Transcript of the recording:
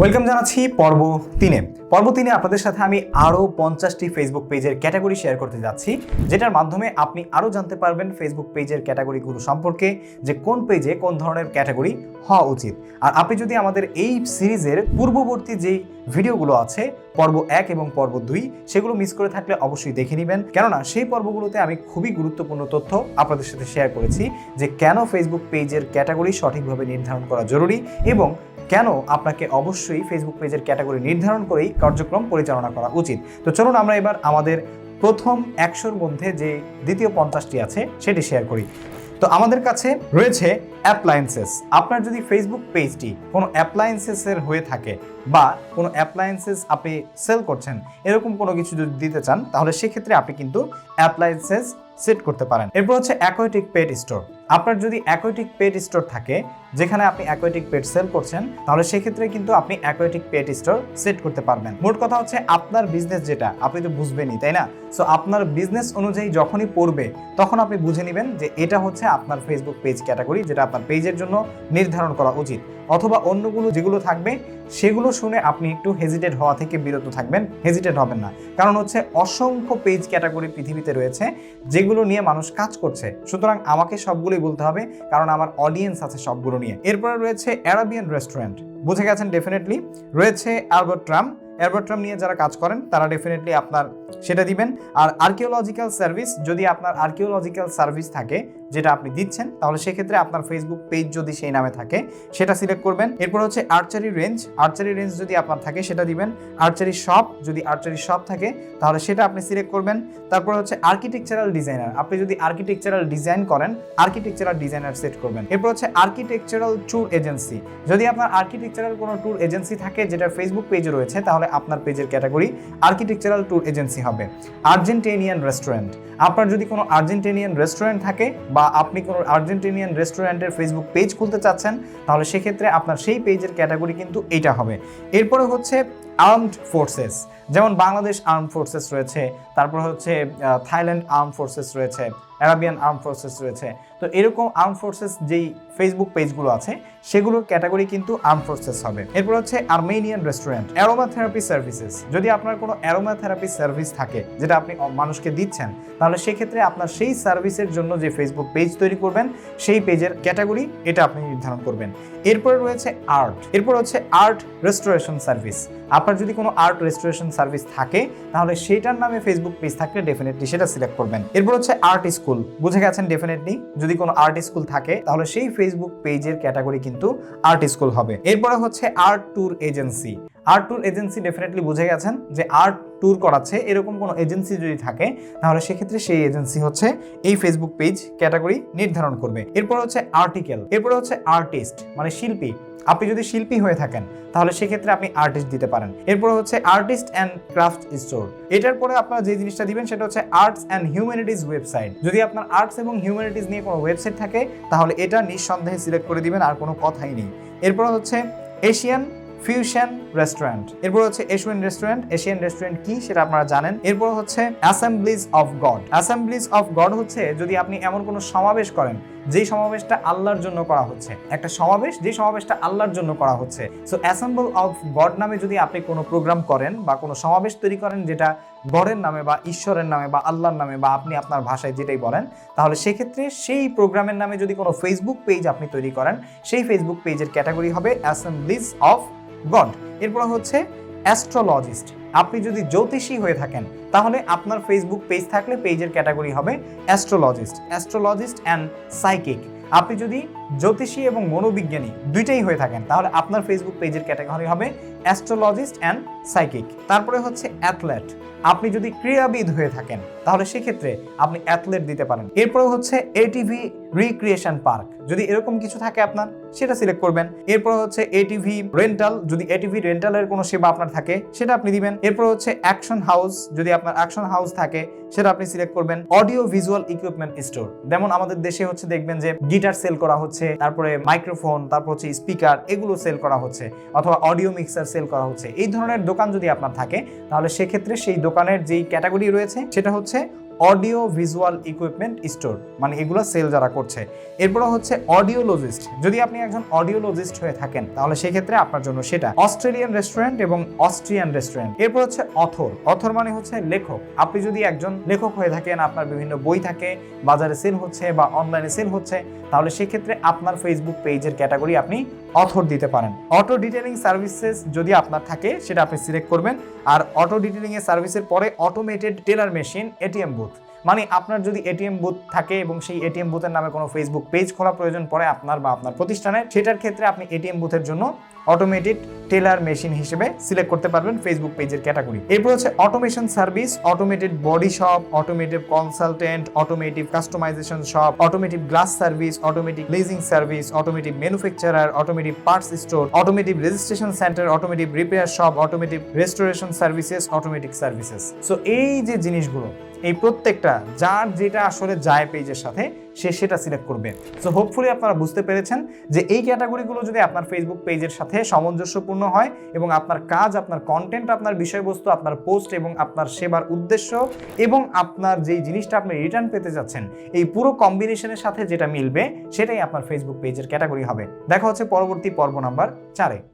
Welcome জানাচ্ছি পর্ব তিনে। পর্ব তিনে আপনাদের সাথে আমি আরও পঞ্চাশটি ফেসবুক পেজের ক্যাটাগরি শেয়ার করতে যাচ্ছি, যেটার মাধ্যমে আপনি আরও জানতে পারবেন ফেসবুক পেজের ক্যাটাগরিগুলো সম্পর্কে, যে কোন পেজে কোন ধরনের ক্যাটাগরি হওয়া উচিত। আর আপনি যদি আমাদের এই সিরিজের পূর্ববর্তী যেই ভিডিওগুলো আছে, পর্ব এক এবং পর্ব দুই, সেগুলো মিস করে থাকলে অবশ্যই দেখে নেবেন। কেননা সেই পর্বগুলোতে আমি খুবই গুরুত্বপূর্ণ তথ্য আপনাদের সাথে শেয়ার করেছি, যে কেন ফেসবুক পেজের ক্যাটাগরি সঠিকভাবে নির্ধারণ করা জরুরি এবং কেন আপনাকে অবশ্যই ফেসবুক পেজের ক্যাটাগরি নির্ধারণ করেই কার্যক্রম পরিচালনা করা উচিত? তো চলুন আমরা এবার আমাদের প্রথম একশোর মধ্যে যে দ্বিতীয় পঞ্চাশটি আছে, সেটি শেয়ার করি। তো আমাদের কাছে রয়েছে অ্যাপ্লায়েন্সেস আপনার যদি ফেসবুক পেজটি কোনো অ্যাপ্লায়েন্সেসের হয়ে থাকে বা কোনো অ্যাপ্লায়েন্সেস আপনি সেল করছেন, এরকম কোনো কিছু যদি দিতে চান, তাহলে সেক্ষেত্রে আপনি কিন্তু অ্যাপ্লায়েন্সেস সেট করতে পারেন। এরপর হচ্ছে অ্যাকোয়েটিক পেট স্টোর আপনার যদি অ্যাকোয়েটিক পেট স্টোর থাকে, যেখানে আপনি অ্যাকোয়েটিক পেট সেল করছেন, তাহলে সেক্ষেত্রে কিন্তু আপনি অ্যাকোয়েটিক পেট স্টোর সেট করতে পারবেন। মোট কথা হচ্ছে আপনার বিজনেস যেটা, আপনি তো বুঝবেনই, তাই না? সো আপনার বিজনেস অনুযায়ী যখনই পড়বে, তখন আপনি বুঝে নেবেন যে এটা হচ্ছে আপনার ফেসবুক পেজ ক্যাটাগরি যেটা আপনার পেজের জন্য নির্ধারণ করা উচিত। অথবা অন্যগুলো যেগুলো থাকবে, সেগুলো শুনে আপনি একটু হেজিটেট হওয়া থেকে বিরত থাকবেন। হেজিটেট হবেন না। কারণ হচ্ছে অসংখ্য পেজ ক্যাটাগরি পৃথিবীতে রয়েছে যেগুলো নিয়ে মানুষ কাজ করছে। সুতরাং আমাকে সবগুলোই বলতে হবে, কারণ আমার অডিয়েন্স আছে সবগুলো নিয়ে। এরপরে রয়েছে অ্যারাবিয়ান রেস্টুরেন্ট বুঝে গেছেন ডেফিনেটলি রয়েছে অ্যালবার্ট ট্রাম অ্যালবার্ট ট্রাম নিয়ে যারা কাজ করেন, তারা ডেফিনেটলি আপনার সেটা দিবেন। আর আর্কিওলজিক্যাল সার্ভিস যদি আপনার আর্কিওলজিক্যাল সার্ভিস থাকে, যেটা আপনি দিচ্ছেন, তাহলে সেক্ষেত্রে আপনার ফেসবুক পেজ যদি সেই নামে থাকে, সেটা সিলেক্ট করবেন। এরপর হচ্ছে আর্চারি রেঞ্জ আর্চারি রেঞ্জ যদি আপনার থাকে, সেটা দিবেন। আর্চারি শপ যদি আর্চারি শপ থাকে, তাহলে সেটা আপনি সিলেক্ট করবেন। তারপর হচ্ছে আর্কিটেকচারাল ডিজাইনার আপনি যদি আর্কিটেকচারাল ডিজাইন করেন আর্কিটেকচারাল ডিজাইনার সেট করবেন। এরপর হচ্ছে আর্কিটেকচারাল ট্যুর এজেন্সি যদি আপনার আর্কিটেকচারাল কোনো ট্যুর এজেন্সি থাকে, যেটা ফেসবুক পেজে রয়েছে, তাহলে আপনার পেজের ক্যাটাগরি আর্কিটেকচারাল ট্যুর এজেন্সি হবে। Argentinian restaurant. আপনার যদি কোনো আর্জেন্টেনিয়ান রেস্টুরেন্ট থাকে বা আপনি কোনো আর্জেন্টেনিয়ান রেস্টুরেন্টের ফেসবুক পেজ খুলতে চাচ্ছেন, তাহলে সেক্ষেত্রে আপনার সেই পেজের ক্যাটাগরি কিন্তু এইটা হবে। এরপরে হচ্ছে আর্মড ফোর্সেস। যেমন বাংলাদেশ আর্ম ফোর্সেস রয়েছে, তারপর হচ্ছে থাইল্যান্ড আর্ম ফোর্সেস রয়েছে অ্যারাবিয়ান আর্ম ফোর্সেস রয়েছে। তো এরকম আর্ম ফোর্সেস যেই ফেসবুক পেজগুলো আছে, সেগুলোর ক্যাটাগরি কিন্তু আর্ম ফোর্সেস হবে। এরপর হচ্ছে Armenian restaurant aromatherapy services যদি আপনার কোনো অ্যারোমা থেরাপি সার্ভিস থাকে, যেটা আপনি মানুষকে দিচ্ছেন, তাহলে সেক্ষেত্রে আপনার সেই সার্ভিসের জন্য যে ফেসবুক পেজ তৈরি করবেন, সেই পেজের ক্যাটাগরি এটা আপনি নির্ধারণ করবেন। এরপরে রয়েছে আর্ট এরপর হচ্ছে আর্ট রেস্টোরেশন সার্ভিস আপনার যদি কোনো আর্ট রেস্টোরেশন সার্ভিস থাকে, তাহলে সেটার নামে ফেসবুক পেজ থাকলে ডেফিনেটলি সেটা সিলেক্ট করবেন। এরপর হচ্ছে আর্ট স্কুল বুঝে গেছেন ডেফিনেটলি যদি কোনো আর্ট স্কুল থাকে, তাহলে সেই ফেসবুক পেজের ক্যাটাগরি কিন্তু আর্ট স্কুল হবে। এরপরে হচ্ছে art tour agency art tour agency definitely বুঝে গেছেন যে আর্ট ট্যুর করাচ্ছে, এরকম কোনো এজেন্সি যদি থাকে, তাহলে সেক্ষেত্রে সেই এজেন্সি হচ্ছে এই ফেসবুক পেজ ক্যাটাগরি নির্ধারণ করবে। এরপর হচ্ছে আর্টিকেল এরপর হচ্ছে আর্টিস্ট মানে শিল্পী। আপনি যদি শিল্পী হয়ে থাকেন, তাহলে সেক্ষেত্রে আপনি আর্টিস্ট দিতে পারেন। এরপর হচ্ছে আর্টিস্ট অ্যান্ড ক্রাফট স্টোর এটার পরে আপনারা যে জিনিসটা দিবেন, সেটা হচ্ছে আর্টস অ্যান্ড হিউম্যানিটিজ ওয়েবসাইট যদি আপনার আর্টস এবং হিউম্যানিটিজ নিয়ে কোনো ওয়েবসাইট থাকে, তাহলে এটা নিঃসন্দেহে সিলেক্ট করে দিবেন, আর কোনো কথাই নেই। এরপর হচ্ছে এশিয়ান ফিউশন রেস্টুরেন্ট এরপর হচ্ছে এশিয়ান রেস্টুরেন্ট এশিয়ান রেস্টুরেন্ট কি সেটা আপনারা জানেন। এরপর হচ্ছে assemblies of God assemblies of God হচ্ছে যদি আপনি এমন কোনো সমাবেশ করেন, যেই সমাবেশটা আল্লাহর জন্য করা হচ্ছে। একটা সমাবেশ যে সমাবেশটা আল্লাহর জন্য করা হচ্ছে। সো অ্যাসেম্বল অফ গড নামে যদি আপনি কোনো প্রোগ্রাম করেন বা কোনো সমাবেশ তৈরি করেন যেটা গডের নামে বা ঈশ্বরের নামে বা আল্লাহর নামে বা আপনি আপনার ভাষায় যেটাই বলেন, তাহলে সেক্ষেত্রে সেই প্রোগ্রামের নামে যদি কোনো ফেসবুক পেজ আপনি তৈরি করেন, সেই ফেসবুক পেজের ক্যাটাগরি হবে অ্যাসেম্বলিজ অফ গড। এরপর হচ্ছে অ্যাস্ট্রোলজিস্ট। আপনি যদি জ্যোতিষী হয়ে থাকেন, তাহলে আপনার ফেসবুক পেজ থাকলে পেজের ক্যাটাগরি হবে অ্যাস্ট্রোলজিস্ট। অ্যাস্ট্রোলজিস্ট অ্যান্ড সাইকিক আপনি যদি জ্যোতিষী এবং মনোবিজ্ঞানী দুইটাই হয়ে থাকেন, তাহলে আপনার ফেসবুক পেজের ক্যাটাগরি হবে অ্যাস্ট্রোলজিস্ট অ্যান্ড সাইকিক তারপরে হচ্ছে অ্যাথলেট আপনি যদি ক্রীড়াবিদ হয়ে থাকেন, তাহলে সেক্ষেত্রে আপনি অ্যাথলেট দিতে পারেন। এরপরে হচ্ছে এটিভি রিক্রিয়েশন পার্ক যদি এরকম কিছু থাকে আপনার, সেটা সিলেক্ট করবেন। এরপর হচ্ছে এটিভি রেন্টাল যদি এটিভি রেন্টালের কোনো সেবা আপনার থাকে, সেটা আপনি দিবেন। এরপর হচ্ছে অ্যাকশন হাউস যদি আপনার অ্যাকশন হাউস থাকে, সেটা আপনি সিলেক্ট করবেন। অডিও ভিজুয়াল ইকুইপমেন্ট স্টোর যেমন আমাদের দেশে হচ্ছে দেখবেন যে গিটার সেল করা হচ্ছে, তারপরে মাইক্রোফোন তারপর হচ্ছে স্পিকার এগুলো সেল করা হচ্ছে, অথবা অডিও মিক্সার সেল করা হচ্ছে। এই ধরনের দোকান যদি আপনার থাকে, তাহলে সেক্ষেত্রে সেই দোকানের যেই ক্যাটাগরি রয়েছে, সেটা হচ্ছে অডিও ভিজুয়াল ইকুইপমেন্ট স্টোর মানে এগুলো সেল যারা করছে। এরপরে হচ্ছে অডিওলজিস্ট। যদি আপনি একজন অডিওলজিস্ট হয়ে থাকেন, তাহলে সেক্ষেত্রে আপনার জন্য সেটা অস্ট্রেলিয়ান রেস্টুরেন্ট এবং অস্ট্রিয়ান রেস্টুরেন্ট। এরপর হচ্ছে অথর। অথর মানে হচ্ছে লেখক। আপনি যদি একজন লেখক হয়ে থাকেন, আপনার বিভিন্ন বই থাকে, বাজারে সেল হচ্ছে বা অনলাইনে সেল হচ্ছে, তাহলে সেক্ষেত্রে আপনার ফেসবুক পেজের ক্যাটাগরি আপনি অথর দিতে পারেন। অটো ডিটেলিং সার্ভিসেস যদি আপনার থাকে, সেটা আপনি সিলেক্ট করবেন। আর অটো ডিটেলিং এর সার্ভিসের পরে automated teller machine ATM booth মানে আপনার যদি এটিএম বুথ থাকে এবং সেই এটিএম বুথের নামে কোনো ফেসবুক পেজ খোলা প্রয়োজন পড়ে আপনার বা আপনার প্রতিষ্ঠানে, সেটার ক্ষেত্রে আপনি এটিএম বুথের জন্য অটোমেটেড টেলার মেশিন হিসেবে সিলেক্ট করতে পারবেন ফেসবুক পেজের ক্যাটাগরি এরপর হচ্ছে automation service automated body shop automotive consultant automotive customisation shop automotive glass service automatic leasing service automotive manufacturer automotive parts store automotive registration centre automotive repair shop automotive restoration services automatic services so এই যে জিনিসগুলো, এই প্রত্যেকটা, যার যেটা আসলে যায় পেজের সাথে সে সেটা সিলেক্ট করবে। সো হোপফুলি আপনারা বুঝতে পেরেছেন যে এই ক্যাটাগরিগুলো যদি আপনার ফেসবুক পেজের সাথে সামঞ্জস্যপূর্ণ হয় এবং আপনার কাজ, আপনার কন্টেন্ট আপনার বিষয়বস্তু, আপনার পোস্ট এবং আপনার সেবার উদ্দেশ্য এবং আপনার যেই জিনিসটা আপনি রিটার্ন পেতে যাচ্ছেন, এই পুরো কম্বিনেশনের সাথে যেটা মিলবে, সেটাই আপনার ফেসবুক পেজের ক্যাটাগরি হবে। দেখা হচ্ছে পরবর্তী পর্ব নাম্বার চারে।